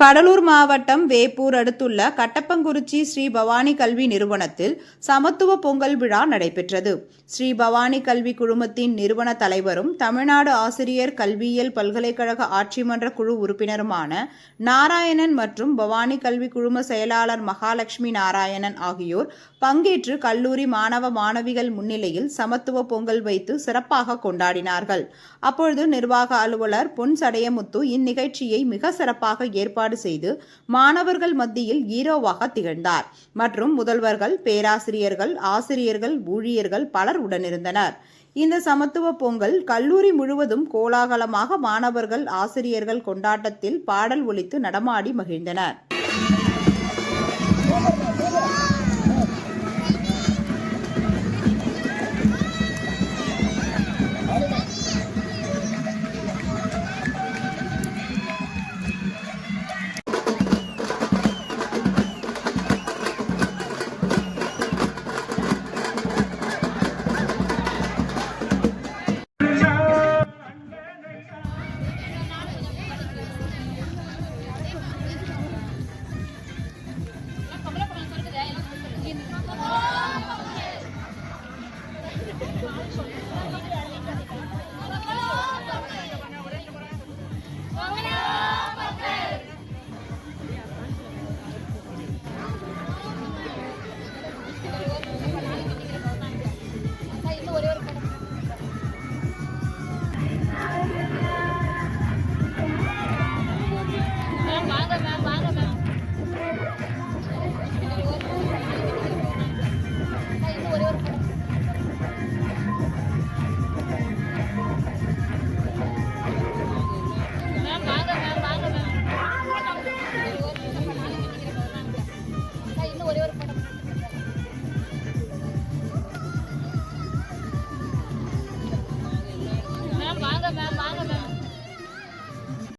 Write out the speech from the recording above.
கடலூர் மாவட்டம் வேப்பூர் அடுத்துள்ள கட்டப்பங்குறிச்சி ஸ்ரீ பவானி கல்வி நிறுவனத்தில் சமத்துவ பொங்கல் விழா நடைபெற்றது. ஸ்ரீ பவானி கல்வி குழுமத்தின் நிறுவன தலைவரும் தமிழ்நாடு ஆசிரியர் கல்வியியல் பல்கலைக்கழக ஆட்சிமன்ற குழு உறுப்பினருமான நாராயணன் மற்றும் பவானி கல்வி குழும செயலாளர் மகாலட்சுமி நாராயணன் ஆகியோர் பங்கேற்று கல்லூரி மாணவ மாணவிகள் முன்னிலையில் சமத்துவ பொங்கல் வைத்து சிறப்பாக கொண்டாடினார்கள். அப்பொழுது நிர்வாக அலுவலர் பொன் சடையமுத்து இந்நிகழ்ச்சியை மிக சிறப்பாக ஏற்பாடு செய்து மாணவர்கள் மத்தியில் ஹீரோவாக திகழ்ந்தார். மற்றும் முதல்வர்கள் பேராசிரியர்கள் ஆசிரியர்கள் ஊழியர்கள் பலர் உடனிருந்தனர். இந்த சமத்துவ பொங்கல் கல்லூரி முழுவதும் கோலாகலமாக மாணவர்கள் ஆசிரியர்கள் கொண்டாட்டத்தில் பாடல் ஒலித்து நடமாடி மகிழ்ந்தனர். 完了没完了没